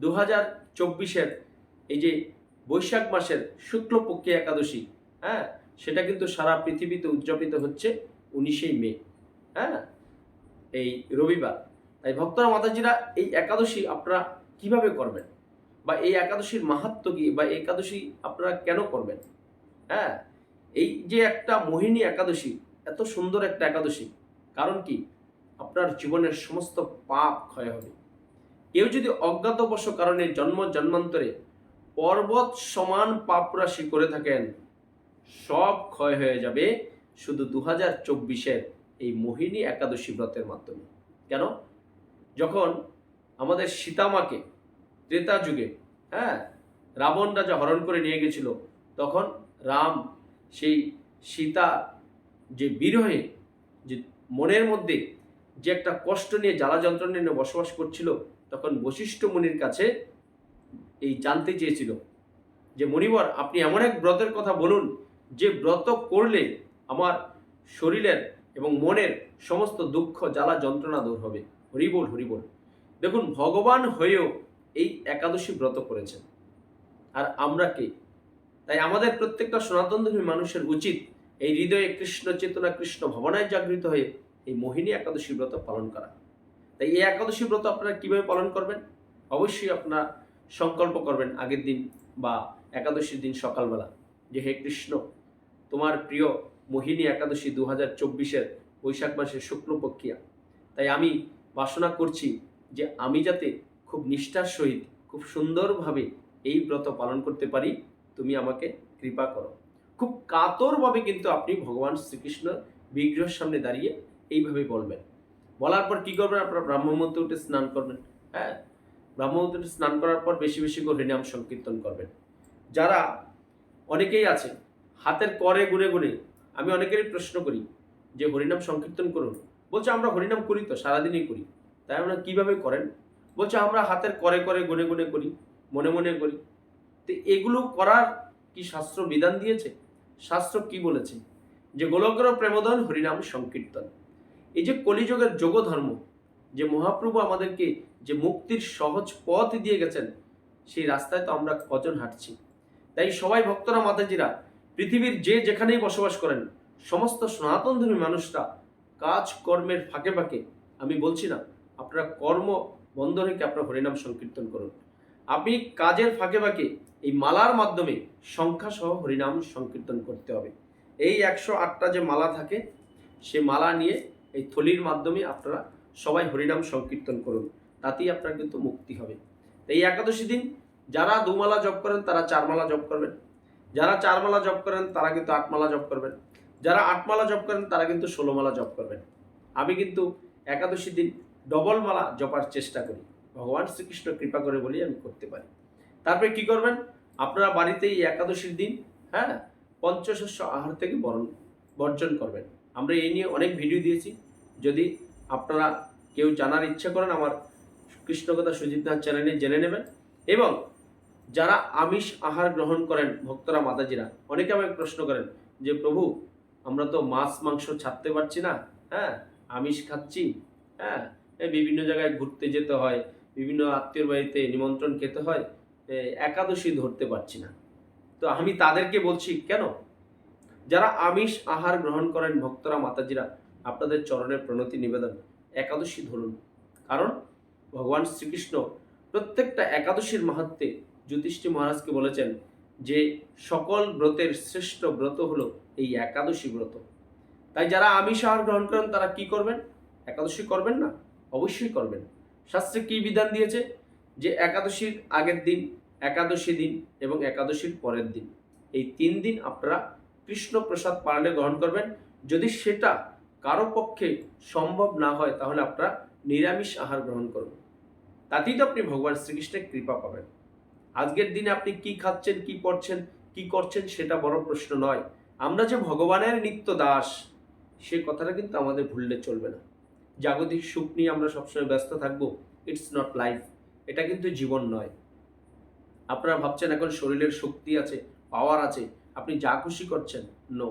দু হাজার চব্বিশের এই যে বৈশাখ মাসের শুক্লপক্ষে একাদশী হ্যাঁ সেটা কিন্তু সারা পৃথিবীতে উদযাপিত হচ্ছে উনিশেই মে হ্যাঁ এই রবিবার। তাই ভক্তরা, মাতাজিরা, এই একাদশী আপনারা কীভাবে করবেন? বা এই একাদশীর মাহাত্ম কি? বা একাদশী আপনারা কেন করবেন? হ্যাঁ এই যে একটা মোহিনী একাদশী, এত সুন্দর একটা একাদশী, কারণ কি? আপনার জীবনের সমস্ত পাপ ক্ষয় হবে। কেউ যদি অজ্ঞাতবশ কারণে জন্ম জন্মান্তরে পর্বত সমান পাপ রাশি করে থাকেন, সব ক্ষয় হয়ে যাবে শুধু দু হাজার চব্বিশের এই মোহিনী একাদশী ব্রতের মাধ্যমে। কেন? যখন আমাদের সীতামাকে ত্রেতা যুগে হ্যাঁ রাবণ রাজা হরণ করে নিয়ে গেছিল, তখন রাম সেই সীতা যে বিরহে, যে মনের মধ্যে যে একটা কষ্ট নিয়ে জ্বালা যন্ত্রণা নিয়ে বসবাস করছিল তখন বশিষ্ঠ মুনির কাছে এই জানতে চেয়েছিল যে মণিবর আপনি এমন এক ব্রতের কথা বলুন, যে ব্রত করলে আমার শরীরের এবং মনের সমস্ত দুঃখ, জ্বালা, যন্ত্রণা দূর হবে। হরিবোল হরিবোল। দেখুন, ভগবান হয়েও এই একাদশী ব্রত করেছেন। আর আমরা কে? তাই আমাদের প্রত্যেকটা সনাতনধর্মী মানুষের উচিত এই হৃদয়ে কৃষ্ণ চেতনা, কৃষ্ণ ভাবনায় জাগৃত হয়ে এই মোহিনী একাদশী ব্রত পালন করা। তাই এই একাদশী ব্রত আপনারা কীভাবে পালন করবেন? অবশ্যই আপনারা সংকল্প করবেন আগের দিন বা একাদশীর দিন সকালবেলা যে হে কৃষ্ণ, তোমার প্রিয় মোহিনী একাদশী দু হাজার চব্বিশের বৈশাখ মাসের শুক্লপক্ষিয়া তাই আমি বাসনা করছি যে আমি যাতে খুব নিষ্ঠার সহিত, খুব সুন্দরভাবে এই ব্রত পালন করতে পারি, তুমি আমাকে কৃপা করো। খুব কাতরভাবে কিন্তু আপনি ভগবান শ্রীকৃষ্ণ বিগ্রহের সামনে দাঁড়িয়ে এইভাবে বলবেন। বলার পর কি করবেন? আপনারা ব্রাহ্মমন্ত্র উঠে স্নান করবেন হ্যাঁ? ব্রাহ্মমন্ত্র উঠে স্নান করার পর বেশি বেশি করে হরিনাম সংকীর্তন করবেন। যারা অনেকেই আছে হাতের করে গুনে গুনে, আমি অনেকেরই প্রশ্ন করি যে, হরিনাম সংকীর্তন করুন। বলছে, আমরা হরিনাম করি তো, সারাদিনই করি। তাই আমরা কীভাবে করেন? বলছে, আমরা হাতের করে করে গুনে গুনে করি, মনে মনে করি। তো এগুলো করার কি শাস্ত্র বিধান দিয়েছে? শাস্ত্র কি বলেছে? যে গোলগ্র প্রেমদন হরিনাম সংকীর্তন। এই যে কলিযুগের যোগ ধর্ম যে মহাপ্রভু আমাদেরকে যে মুক্তির সহজ পথ দিয়ে গেছেন, সেই রাস্তায় তো আমরা কজন হাঁটছি। তাই সবাই ভক্তরা, মাতাজিরা, পৃথিবীর যে যেখানেই বসবাস করেন, সমস্ত সনাতন ধর্মী মানুষরা কাজ কর্মের ফাঁকে ফাঁকে, আমি বলছি না, আপনারা কর্ম বন্ধ রেখে আপনার হরিনাম সংকীর্তন করুন। আপনি কাজের ফাঁকে ফাঁকে এই মালার মাধ্যমে সংখ্যা সহ হরিনাম সংকীর্তন করতে হবে। এই একশো আটটা যে মালা থাকে, সে মালা নিয়ে এই থলির মাধ্যমে আপনারা সবাই হরিনাম সংকীর্তন করুন, তাতেই আপনার কিন্তু মুক্তি হবে। এই একাদশী দিন যারা দুমালা জপ করেন, তারা চার মালা জপ করবেন। যারা চার মালা জপ করেন, তারা কিন্তু আট মালা জপ করবেন। যারা আট মালা জপ করেন, তারা কিন্তু ষোলো মালা জপ করবেন। আমি কিন্তু একাদশী দিন ডবল মালা জপার চেষ্টা করি। ভগবান শ্রীকৃষ্ণ কৃপা করে বলি আমি করতে পারি। তারপরে কি করবেন? আপনারা বাড়িতে এই একাদশীর দিন হ্যাঁ পঞ্চশস্য আহার থেকে বরণ, বর্জন করবেন। আমরা এই নিয়ে অনেক ভিডিও দিয়েছি। যদি আপনারা কেউ জানার ইচ্ছা করেন আমার কৃষ্ণকথা সুজিত নাথ চ্যানেলে জেনে নেবেন। এবং যারা আমিষ আহার গ্রহণ করেন, ভক্তরা, মাতাজিরা, অনেকে আমাকে প্রশ্ন করেন যে, প্রভু, আমরা তো মাছ, মাংস ছাড়তে পারছি না হ্যাঁ? আমিষ খাচ্ছি হ্যাঁ? বিভিন্ন জায়গায় ঘুরতে যেতে হয়, বিভিন্ন আত্মীয়র বাড়িতে নিমন্ত্রণ খেতে হয় একাদশী ধরতে পারছি না। তো আমি তাদেরকে বলছি, কেন? যারা আমিষ আহার গ্রহণ করেন ভক্তরা, মাতাজিরা, আপনাদের চরণের প্রণতি নিবেদন। একাদশী ধরুন। কারণ ভগবান শ্রীকৃষ্ণ প্রত্যেকটা একাদশীর মাহাত্মে জ্যোতিষ্ঠী মহারাজকে বলেছেন যে, সকল ব্রতের শ্রেষ্ঠ ব্রত হলো এই একাদশী ব্রত। তাই যারা আমিষ আহার গ্রহণ করেন, তারা কি করবেন? একাদশী করবেন না? অবশ্যই করবেন। শাস্ত্রে কি বিধান দিয়েছে? যে, একাদশীর আগের দিন, একাদশী দিন এবং একাদশীর পরের দিন। এই তিন দিন আপনারা কৃষ্ণ প্রসাদ পালনে গ্রহণ করবেন। যদি সেটা কারও পক্ষে সম্ভব না হয়, তাহলে আপনারা নিরামিষ আহার গ্রহণ করুন। তাতেই তো আপনি ভগবান শ্রীকৃষ্ণের কৃপা পাবেন। আজকের দিনে আপনি কি খাচ্ছেন, কি পড়ছেন কি করছেন সেটা বড় প্রশ্ন নয়। আমরা যে ভগবানের নিত্য দাস, সে কথাটা কিন্তু আমাদের ভুললে চলবে না। জাগতিক সুখ নিয়ে আমরা সবসময় ব্যস্ত থাকব ইটস নট লাইফ এটা কিন্তু জীবন নয়। আপনারা ভাবছেন এখন শরীরের শক্তি আছে পাওয়ার আছে আপনি যা খুশি করছেন নো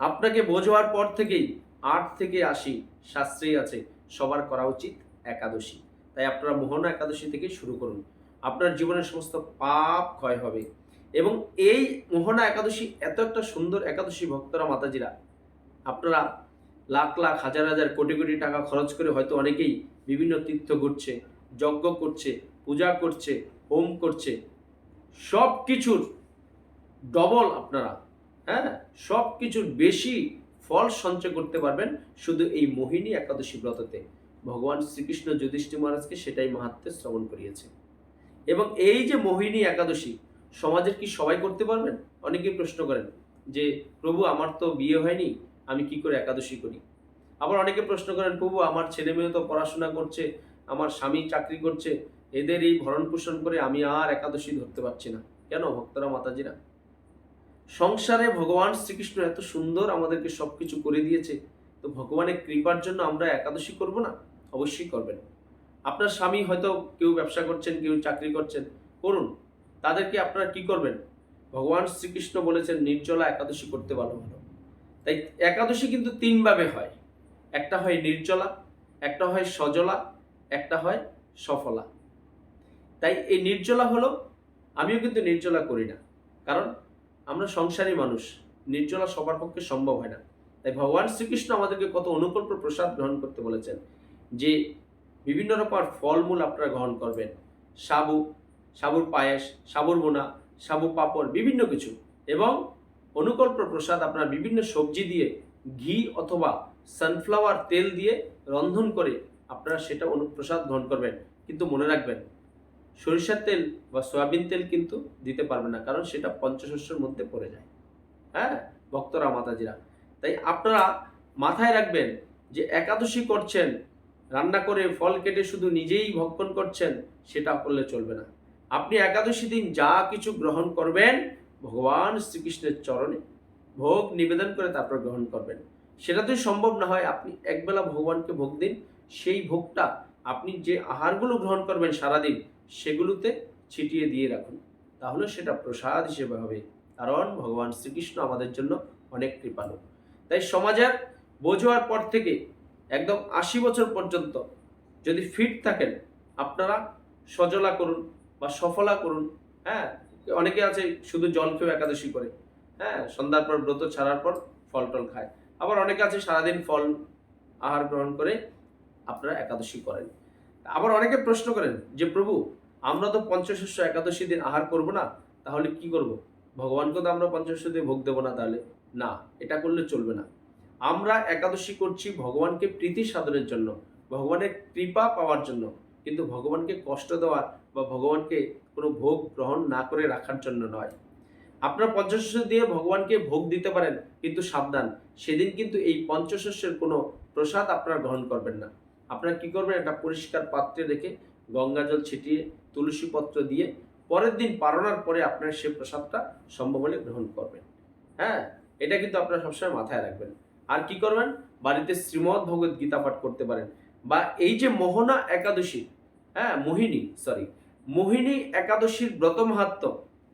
আপনাকে বোঝার পর থেকেই আট থেকে আশি শাস্ত্রেই আছে, সবার করা উচিত একাদশী। তাই আপনারা মোহনা একাদশী থেকে শুরু করুন। আপনার জীবনের সমস্ত পাপ ক্ষয় হবে। এবং এই মোহনা একাদশী এত একটা সুন্দর একাদশী ভক্তরা, মাতাজিরা, আপনারা লাখ লাখ, হাজার হাজার, কোটি কোটি টাকা খরচ করে হয়তো অনেকেই বিভিন্ন তীর্থ ঘুরছে, যজ্ঞ করছে, পূজা করছে, হোম করছে সব কিছুর ডবল আপনারা হ্যাঁ? সব কিছুর বেশি ফল সঞ্চয় করতে পারবেন শুধু এই মোহিনী একাদশী ব্রততে। ভগবান শ্রীকৃষ্ণ যুধিষ্ঠির মহারাজকে সেটাই মাহাত্মে শ্রবণ করিয়েছে। এবং এই যে মোহিনী একাদশী, সমাজের কি সবাই করতে পারবেন? অনেকেই প্রশ্ন করেন যে, প্রভু, আমার তো বিয়ে হয়নি, আমি কি করে একাদশী করি? আবার অনেকে প্রশ্ন করেন, প্রভু, আমার ছেলে মেয়ে তো পড়াশোনা করছে, আমার স্বামী চাকরি করছে, এদের এই ভরণ পোষণ করে আমি আর একাদশী ধরতে পারছি না। কেন, ভক্তরা, মাতাজিরা? সংসারে ভগবান শ্রীকৃষ্ণ এত সুন্দর আমাদেরকে সবকিছু করে দিয়েছে, তো ভগবানের কৃপার জন্য আমরা একাদশী করব না? অবশ্যই করবেন। আপনার স্বামী হয়তো কেউ ব্যবসা করছেন, কেউ চাকরি করছেন, করুন। তাদেরকে আপনারা কি করবেন? ভগবান শ্রীকৃষ্ণ বলেছেন, নির্জলা একাদশী করতে ভালো ভালো তাই একাদশী কিন্তু তিনভাবে হয়। একটা হয় নির্জলা, একটা হয় সজলা, একটা হয় সফলা। তাই এই নির্জলা হলো, আমিও কিন্তু নির্জলা করি না। কারণ আমরা সংসারী মানুষ, নির্জলা সবার পক্ষে সম্ভব হয় না। তাই ভগবান শ্রীকৃষ্ণ আমাদেরকে কত অনুকল্প প্রসাদ গ্রহণ করতে বলেছেন যে বিভিন্ন রকম ফলমূল আপনারা গ্রহণ করবেন। সাবু, সাবুর পায়েস, সাবুর বোনা সাবু পাপড়, বিভিন্ন কিছু এবং অনুকল্প প্রসাদ আপনার বিভিন্ন সবজি দিয়ে ঘি অথবা সানফ্লাওয়ার তেল দিয়ে রন্ধন করে আপনারা সেটা অনুপ্রসাদ গ্রহণ করবেন। কিন্তু মনে রাখবেন সরিষার তেল বা সয়াবিন তেল কিন্তু দিতে পারবে না, কারণ সেটা পঞ্চশস্যের মধ্যে পড়ে যায়। হ্যাঁ? ভক্তরা, মাতাজিরা। তাই আপনারা মাথায় রাখবেন যে একাদশী করছেন, রান্না করে ফল কেটে শুধু নিজেই ভক্ষণ করছেন, সেটা করলে চলবে না। আপনি একাদশী দিন যা কিছু গ্রহণ করবেন, ভগবান শ্রীকৃষ্ণের চরণে ভোগ নিবেদন করে তারপর গ্রহণ করবেন। সেটা তো সম্ভব না হয় আপনি একবেলা ভগবানকে ভোগ দিন, সেই ভোগটা আপনি যে আহারগুলো গ্রহণ করবেন সারাদিন সেগুলোতে ছিটিয়ে দিয়ে রাখুন। তাহলে সেটা প্রসাদ হিসেবে হবে। কারণ ভগবান শ্রীকৃষ্ণ আমাদের জন্য অনেক কৃপালু। তাই সমাজের বোঝোয়ার পর থেকে একদম আশি বছর পর্যন্ত যদি ফিট থাকেন, আপনারা সজলা করুন বা সফলা করুন হ্যাঁ? অনেকে আছে শুধু জল খেয়েও একাদশী করে হ্যাঁ? সন্ধ্যার পর ব্রত ছাড়ার পর ফল টল খায়। আবার অনেকে আছে সারাদিন ফল আহার গ্রহণ করে আপনারা একাদশী করেন। আবার অনেকে প্রশ্ন করেন যে, প্রভু আমরা তো পঞ্চশস্য একাদশী দিন আহার করব না, তাহলে কি করব? ভগবানকে তো আমরা পঞ্চশস্য দিয়ে ভোগ দেবো না তাহলে? না, এটা করলে চলবে না। আমরা একাদশী করছি ভগবানকে প্রীতি সাধনের জন্য, ভগবানের কৃপা পাওয়ার জন্য, কিন্তু ভগবানকে কষ্ট দেওয়ার বা ভগবানকে কোনো ভোগ গ্রহণ না করে রাখার জন্য নয়। আপনার পঞ্চশস্য দিয়ে ভগবানকে ভোগ দিতে পারেন, কিন্তু সাবধান, সেদিন কিন্তু এই পঞ্চশস্যের কোনো প্রসাদ আপনারা গ্রহণ করবেন না। আপনারা কি করবেন, একটা পরিষ্কার পাত্রে রেখে গঙ্গা জল ছিটিয়ে তুলসী পত্র দিয়ে পরের দিন পারণার পরে আপনার সে প্রসাদটা সম্ভব হলে গ্রহণ করবেন। হ্যাঁ? এটা কিন্তু আপনারা সবসময় মাথায় রাখবেন। আর কি করবেন? বাড়িতে শ্রীমৎ ভগবত গীতা পাঠ করতে পারেন। বা এই যে মোহনা একাদশী হ্যাঁ মোহিনী সরি মোহিনী একাদশীর ব্রত মাহাত্ম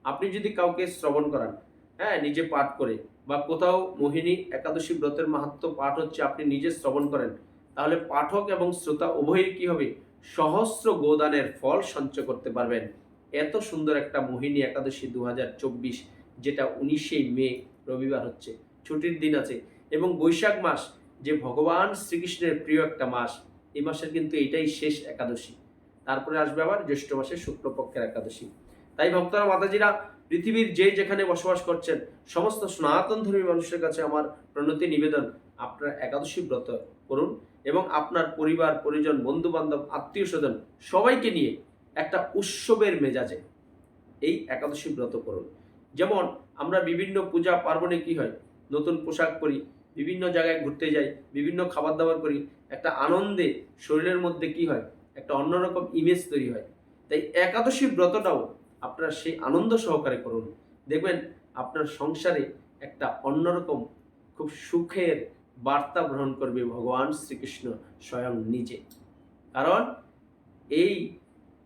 আপনি যদি কাউকে শ্রবণ করান হ্যাঁ নিজে পাঠ করে, বা কোথাও মোহিনী একাদশী ব্রতের মাহাত্ম পাঠ হচ্ছে আপনি নিজে শ্রবণ করেন, তাহলে পাঠক এবং শ্রোতা উভয়ই কি হবে? সহস্র গোদানের ফল সঞ্চয় করতে পারবেন। এত সুন্দর একটা মোহিনী একাদশী দু হাজার চব্বিশ, যেটা উনিশে মে, রবিবার হচ্ছে। ছুটির দিন আছে এবং বৈশাখ মাস যে ভগবান শ্রীকৃষ্ণের প্রিয় একটা মাস, এই মাসের কিন্তু এটাই শেষ একাদশী। তারপরে আসবে আবার জ্যৈষ্ঠ মাসের শুক্লপক্ষের একাদশী। তাই ভক্তরা, মাতাজিরা, পৃথিবীর যে যেখানে বসবাস করছেন, সমস্ত সনাতন ধর্মী মানুষের কাছে আমার প্রণতি নিবেদন। আপনারা একাদশী ব্রত করুন। এবং আপনার পরিবার, পরিজন বন্ধু বান্ধব আত্মীয় স্বজন সবাইকে নিয়ে একটা উৎসবের মেজাজে এই একাদশী ব্রত করুন। যেমন আমরা বিভিন্ন পূজা পার্বণে কি হয়, নতুন পোশাক পরি, বিভিন্ন জায়গায় ঘুরতে যাই, বিভিন্ন খাবার দাবার করি, একটা আনন্দে শরীরের মধ্যে কি হয়, একটা অন্যরকম ইমেজ তৈরি হয়। তাই একাদশী ব্রতটাও আপনারা সেই আনন্দ সহকারে করুন। দেখবেন আপনার সংসারে একটা অন্যরকম, খুব সুখের বার্তা গ্রহণ করবে ভগবান শ্রীকৃষ্ণ স্বয়ং নিজে। কারণ এই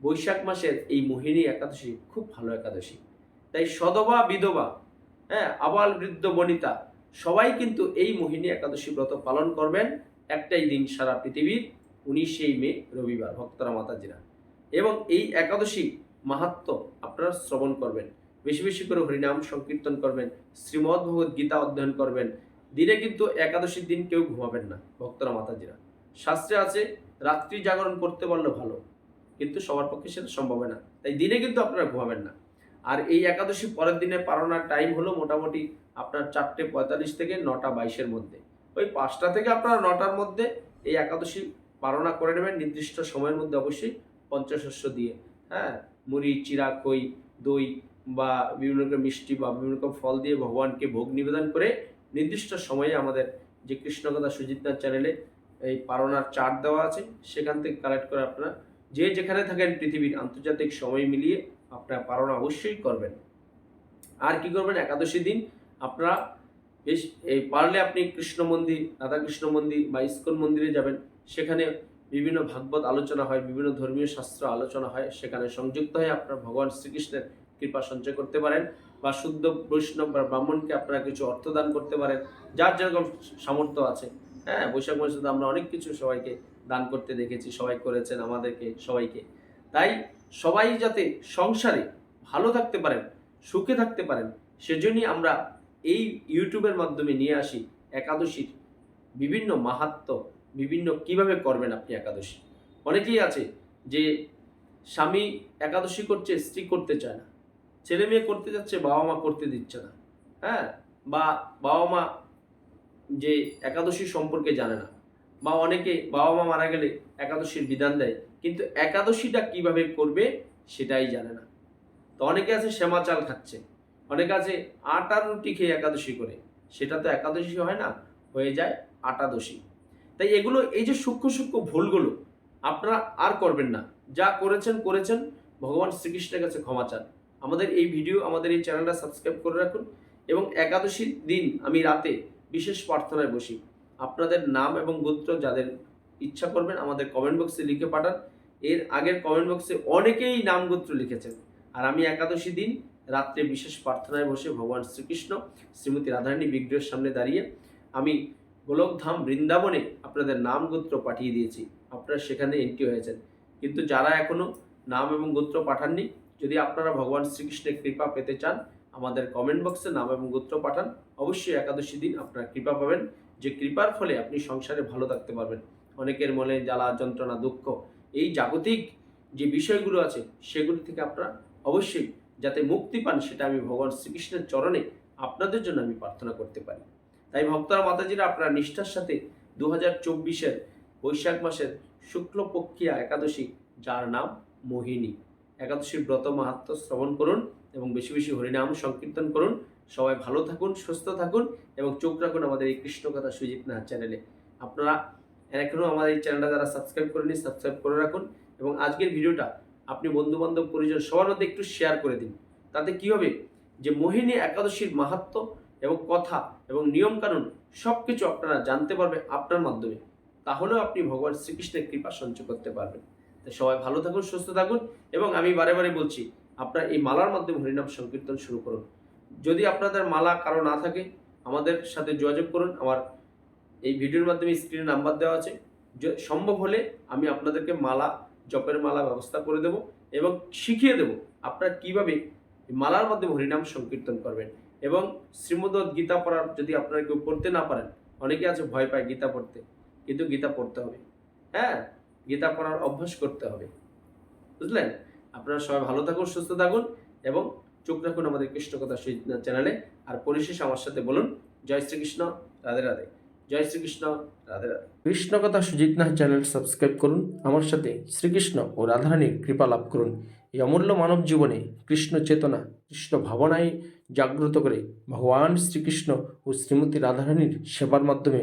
বৈশাখ মাসের এই মোহিনী একাদশী খুব ভালো একাদশী। তাই সদবা, বিধবা হ্যাঁ আবাল বৃদ্ধ, বনিতা, সবাই কিন্তু এই মোহিনী একাদশী ব্রত পালন করবেন একটাই দিন সারা পৃথিবীর উনিশেই মে, রবিবার, ভক্তরা, মাতাজিরা। এবং এই একাদশী মাহাত্ম আপনারা শ্রবণ করবেন। বেশি বেশি করে হরিনাম সংকীর্তন করবেন শ্রীমদ্ভগবত গীতা অধ্যয়ন করবেন দিনে কিন্তু একাদশীর দিন কেউ ঘুমাবেন না, ভক্তরা মাতাজিরা। শাস্ত্রে আছে, রাত্রি জাগরণ করতে পারলে ভালো, কিন্তু সবার পক্ষে সেটা সম্ভব না। তাই দিনে কিন্তু আপনারা ঘুমাবেন না। আর এই একাদশী পরের দিনে পালনার টাইম হলো মোটামুটি আপনার চারটে পঁয়তাল্লিশ থেকে নটা বাইশের মধ্যে। ওই পাঁচটা থেকে আপনারা নটার মধ্যে এই একাদশী পালনা করে নেবেন, নির্দিষ্ট সময়ের মধ্যে অবশ্যই পঞ্চশস্য দিয়ে। হ্যাঁ মুড়ি, চিরা, খই, দই বা বিভিন্ন রকম মিষ্টি বা বিভিন্ন রকম ফল দিয়ে ভগবানকে ভোগ নিবেদন করে নির্দিষ্ট সময়ে আমাদের যে কৃষ্ণকথা সুজিতনাথ চ্যানেলে এই পারনার চার্ট দেওয়া আছে, সেখান থেকে কালেক্ট করে আপনারা যে যেখানে থাকেন পৃথিবীর আন্তর্জাতিক সময় মিলিয়ে আপনারা পারনা অবশ্যই করবেন। আর কি করবেন? একাদশী দিন আপনারা বেশ এই পারলে আপনি কৃষ্ণ মন্দির রাধাকৃষ্ণ মন্দির বা ইস্কন মন্দিরে যাবেন। সেখানে বিভিন্ন ভাগবত আলোচনা হয়, বিভিন্ন ধর্মীয় শাস্ত্র আলোচনা হয়, সেখানে সংযুক্ত হয়ে আপনারা ভগবান শ্রীকৃষ্ণের কৃপা সঞ্চয় করতে পারেন। বা শুদ্ধ বৈষ্ণব বা ব্রাহ্মণকে আপনারা কিছু অর্থ দান করতে পারেন, যার যেরকম সামর্থ্য আছে। হ্যাঁ বৈশাখ মাসে তো আমরা অনেক কিছু সবাইকে দান করতে দেখেছি, সবাই করেছেন আমাদেরকে, সবাইকে। তাই সবাই যাতে সংসারে ভালো থাকতে পারেন, সুখে থাকতে পারেন, সেজন্যই আমরা এই ইউটিউবের মাধ্যমে নিয়ে আসি একাদশীর বিভিন্ন মাহাত্ম, বিভিন্ন কীভাবে করবেন আপনি একাদশী। অনেকেই আছে যে স্বামী একাদশী করছে, স্ত্রী করতে চায় না। ছেলে মেয়ে করতে যাচ্ছে, বাবা মা করতে দিচ্ছে না। হ্যাঁ? বা বাবা মা যে একাদশী সম্পর্কে জানে না, বা অনেকে বাবা মা মারা গেলে একাদশীর বিধান দেয়, কিন্তু একাদশীটা কীভাবে করবে সেটাই জানে না। তো অনেকে আছে শ্যামা চাল খাচ্ছে, অনেকে আছে আটার রুটি খেয়ে একাদশী করে, সেটা তো একাদশী হয় না, হয়ে যায় আটাদশী। তাই এগুলো, এই যে সূক্ষ্ম সূক্ষ্ম ভুলগুলো আপনারা আর করবেন না, যা করেছেন করেছেন, ভগবান শ্রীকৃষ্ণের কাছে ক্ষমা চান। আমাদের এই ভিডিও, আমাদের এই চ্যানেলটা সাবস্ক্রাইব করে রাখুন এবং একাদশীর দিন আমি রাতে বিশেষ প্রার্থনায় বসি। আপনাদের নাম এবং গোত্র যাদের ইচ্ছা করবেন আমাদের কমেন্ট বক্সে লিখে পাঠান। এর আগের কমেন্ট বক্সে অনেকেই নাম গোত্র লিখেছেন। আর আমি একাদশী দিন রাত্রে বিশেষ প্রার্থনায় বসে ভগবান শ্রীকৃষ্ণ, শ্রীমতী রাধারানী বিগ্রহের সামনে দাঁড়িয়ে আমি গোলকধাম বৃন্দাবনে আপনাদের নাম গোত্র পাঠিয়ে দিয়েছি। আপনারা সেখানে এন্ট্রি হয়েছেন। কিন্তু যারা এখনও নাম এবং গোত্র পাঠাননি যদি আপনারা ভগবান শ্রীকৃষ্ণের কৃপা পেতে চান, আমাদের কমেন্ট বক্সে নাম এবং গোত্র পাঠান। অবশ্যই একাদশী দিন আপনারা কৃপা পাবেন, যে কৃপার ফলে আপনি সংসারে ভালো থাকতে পারবেন। অনেকের মনে জ্বালা, যন্ত্রণা, দুঃখ, এই জাগতিক যে বিষয়গুলো আছে, সেগুলি থেকে আপনারা অবশ্যই যাতে মুক্তি পান, সেটা আমি ভগবান শ্রীকৃষ্ণের চরণে আপনাদের জন্য আমি প্রার্থনা করতে পারি। তাই ভক্তরা, মাতাজিরা, আপনারা নিষ্ঠার সাথে দু হাজার চব্বিশের বৈশাখ মাসের শুক্লপক্ষিয়া একাদশী, যার নাম মোহিনী। একাদশীর ব্রত মাহাত্ম শ্রবণ করুন এবং বেশি বেশি হরিনাম সংকীর্তন করুন। সবাই ভালো থাকুন, সুস্থ থাকুন এবং চোখ রাখুন আমাদের এই কৃষ্ণকথা সুজিত নাথ চ্যানেলে। আপনারা এখনও আমাদের এই চ্যানেলটা যারা সাবস্ক্রাইব করেনি সাবস্ক্রাইব করে রাখুন এবং আজকের ভিডিওটা আপনি বন্ধু বান্ধব পরিজন সবার মধ্যে একটু শেয়ার করে দিন। তাতে কী হবে? যে মোহিনী একাদশীর মাহাত্ম এবং কথা এবং নিয়মকানুন সব কিছু আপনারা জানতে পারবে আপনার মাধ্যমে। তাহলেও আপনি ভগবান শ্রীকৃষ্ণের কৃপা সঞ্চয় করতে পারবেন। তাই সবাই ভালো থাকুন, সুস্থ থাকুন এবং আমি বারে বারে বলছি, আপনার এই মালার মাধ্যমে হরিনাম সংকীর্তন শুরু করুন। যদি আপনাদের মালা কারও না থাকে, আমাদের সাথে যোগাযোগ করুন। আমার এই ভিডিওর মাধ্যমে স্ক্রিনে নাম্বার দেওয়া আছে। সম্ভব হলে আমি আপনাদেরকে মালা, জপের মালা ব্যবস্থা করে দেব এবং শিখিয়ে দেব আপনারা কীভাবে মালার মাধ্যমে হরিনাম সংকীর্তন করবেন এবং শ্রীমদ গীতা পড়ার যদি আপনারা কেউ পড়তে না পারেন, অনেকে আছে ভয় পায় গীতা পড়তে, কিন্তু গীতা পড়তে হবে। হ্যাঁ? গীতা পড়ার অভ্যাস করতে হবে। বুঝলেন? আপনারা সবাই ভালো থাকুন, সুস্থ থাকুন এবং চোখ রাখুন আমাদের কৃষ্ণ কৃষ্ণকথা চ্যানেলে। আর পরিশেষে আমার সাথে বলুন, জয় শ্রীকৃষ্ণ, রাধে রাধে। জয় শ্রীকৃষ্ণ, রাধে রাধে। কৃষ্ণকথা সুজিত নাথ চ্যানেল সাবস্ক্রাইব করুন, আমার সাথে শ্রীকৃষ্ণ ও রাধারানীর কৃপা লাভ করুন। এই অমূল্য মানব জীবনে কৃষ্ণ চেতনা, কৃষ্ণ ভাবনায় জাগ্রত করে ভগবান শ্রীকৃষ্ণ ও শ্রীমতী রাধারানীর সেবার মাধ্যমে